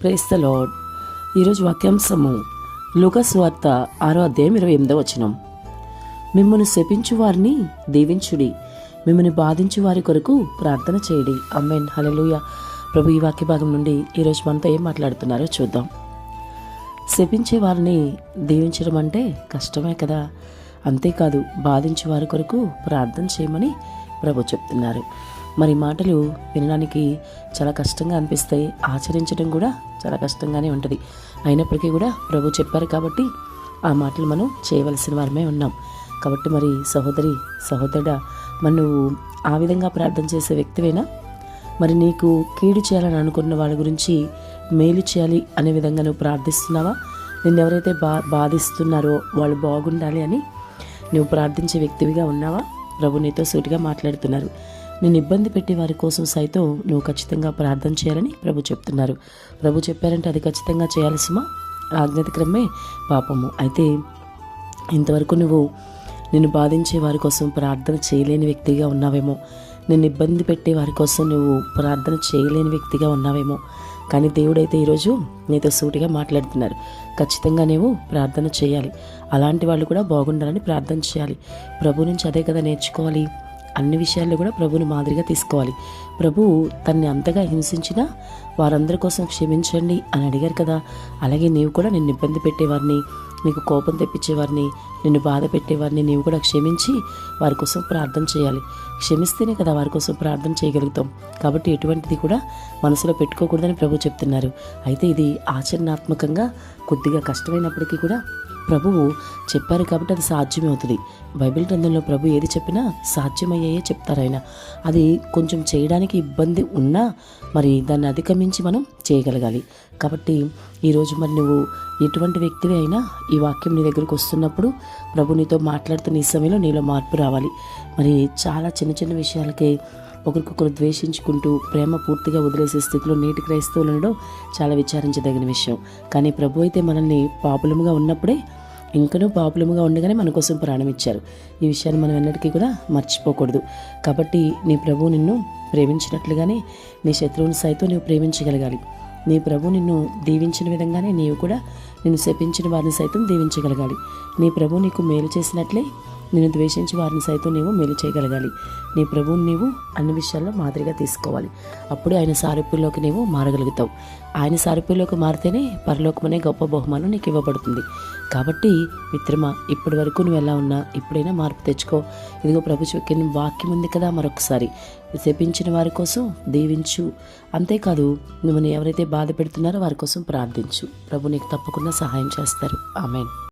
Praise the lord ఈరోజు వాక్యాంశము లుకస్ వార్త ఆరో అధ్యాయం ఇరవై ఎనిమిదో వచనం. మిమ్మల్ని శపించు వారిని దీవించుడి. మిమ్మల్ని బాధించు వారి కొరకు ప్రార్థన చేయడి. అమ్మేన్ హలలుయ ప్రభు ఈ వాక్య భాగం నుండి ఈరోజు మనతో ఏం మాట్లాడుతున్నారో చూద్దాం. శపించే వారిని దీవించడం అంటే కష్టమే కదా. అంతేకాదు బాధించే వారి కొరకు ప్రార్థన చేయమని ప్రభు చెప్తున్నారు. మరి మాటలు వినడానికి చాలా కష్టంగా అనిపిస్తాయి. ఆచరించడం కూడా చాలా కష్టంగానే ఉంటుంది. అయినప్పటికీ కూడా ప్రభు చెప్పారు కాబట్టి ఆ మాటలు మనం చేయవలసిన వారమే ఉన్నాం. కాబట్టి మరి సహోదరి సహోదరుడా మరి నువ్వు ఆ విధంగా ప్రార్థన చేసే వ్యక్తివేనా? మరి నీకు కీడు చేయాలని అనుకున్న వాళ్ళ గురించి మేలు చేయాలి అనే విధంగా నువ్వు ప్రార్థిస్తున్నావా? నిన్ను ఎవరైతే బా బాధిస్తున్నారో వాళ్ళు బాగుండాలి అని నువ్వు ప్రార్థించే వ్యక్తివిగా ఉన్నావా? ప్రభు నీతో సూటిగా మాట్లాడుతున్నారు. నేను ఇబ్బంది పెట్టే వారి కోసం సైతం నువ్వు ఖచ్చితంగా ప్రార్థన చేయాలని ప్రభు చెప్తున్నారు. ప్రభు చెప్పారంటే అది ఖచ్చితంగా చేయాల్సిమా ఆజ్ఞాతిక్రమే పాపము. అయితే ఇంతవరకు నువ్వు నిన్ను బాధించే వారి కోసం ప్రార్థన చేయలేని వ్యక్తిగా ఉన్నావేమో. నిన్ను ఇబ్బంది పెట్టే వారి కోసం నువ్వు ప్రార్థన చేయలేని వ్యక్తిగా ఉన్నావేమో. కానీ దేవుడైతే ఈరోజు నీతో సూటిగా మాట్లాడుతున్నారు. ఖచ్చితంగా నీవు ప్రార్థన చేయాలి. అలాంటి వాళ్ళు కూడా బాగుండాలని ప్రార్థన చేయాలి. ప్రభు నుంచి అదే కదా నేర్చుకోవాలి. అన్ని విషయాల్లో కూడా ప్రభుని మాదిరిగా తీసుకోవాలి. ప్రభు తన్ని అంతగా హింసించినా వారందరి కోసం క్షమించండి అని అడిగారు కదా. అలాగే నీవు కూడా నిన్ను ఇబ్బంది పెట్టేవారిని నీకు కోపం తెప్పించేవారిని నిన్ను బాధ పెట్టేవారిని నీవు కూడా క్షమించి వారి కోసం ప్రార్థన చేయాలి. క్షమిస్తేనే కదా వారి కోసం ప్రార్థన చేయగలుగుతాం. కాబట్టి ఎటువంటిది కూడా మనసులో పెట్టుకోకూడదని ప్రభు చెప్తున్నారు. అయితే ఇది ఆచరణాత్మకంగా కొద్దిగా కష్టమైనప్పటికీ కూడా ప్రభువు చెప్పారు కాబట్టి అది సాధ్యమవుతుంది. బైబిల్ గ్రంథంలో ప్రభు ఏది చెప్పినా సాధ్యమయ్యాయే చెప్తారు ఆయన. అది కొంచెం చేయడానికి ఇబ్బంది ఉన్నా మరి దాన్ని అధిగమించి మనం చేయగలగాలి. కాబట్టి ఈరోజు మరి నువ్వు ఎటువంటి వ్యక్తివి అయినా ఈ వాక్యం నీ దగ్గరకు వస్తున్నప్పుడు ప్రభు నీతో మాట్లాడుతున్న ఈ సమయంలో నీలో మార్పు రావాలి. మరి చాలా చిన్న చిన్న విషయాలకే ఒకరికొకరు ద్వేషించుకుంటూ ప్రేమ పూర్తిగా వదిలేసే స్థితిలో నేటి క్రైస్తవులు ఉండడం చాలా విచారించదగిన విషయం. కానీ ప్రభు అయితే మనల్ని పాపులముగా ఉన్నప్పుడే ఇంకనూ పాపులముగా ఉండగానే మన కోసం ప్రాణం ఇచ్చారు ఈ విషయాన్ని మనం ఎన్నటికీ కూడా మర్చిపోకూడదు. కాబట్టి నీ ప్రభువు నిన్ను ప్రేమించినట్లుగానే నీ శత్రువుని సైతం నీవు ప్రేమించగలగాలి. నీ ప్రభు నిన్ను దీవించిన విధంగానే నీవు కూడా నిన్ను శపించిన వారిని సైతం దీవించగలగాలి. నీ ప్రభు నీకు మేలు చేసినట్లే నిన్ను ద్వేషించి వారిని సైతం నీవు మేలు చేయగలగాలి. నీ ప్రభువుని నీవు అన్ని విషయాల్లో మాదిరిగా తీసుకోవాలి. అప్పుడే ఆయన సారూప్యంలోకి నీవు మారగలుగుతావు. ఆయన సారూప్యంలోకి మారితేనే పరలోకమనే గొప్ప బహుమానం నీకు ఇవ్వబడుతుంది. కాబట్టి మిత్రమా ఇప్పటి వరకు నువ్వు ఎలా ఉన్నా ఇప్పుడైనా మార్పు తెచ్చుకో. ఇదిగో ప్రభు చెక్కిన వాక్యం ఉంది కదా మరొకసారి. శపించిన వారి కోసం దీవించు. అంతేకాదు మిమ్మల్ని ఎవరైతే బాధ పెడుతున్నారో వారి కోసం ప్రార్థించు. ప్రభు నీకు తప్పకుండా సహాయం చేస్తారు. ఆమెన్.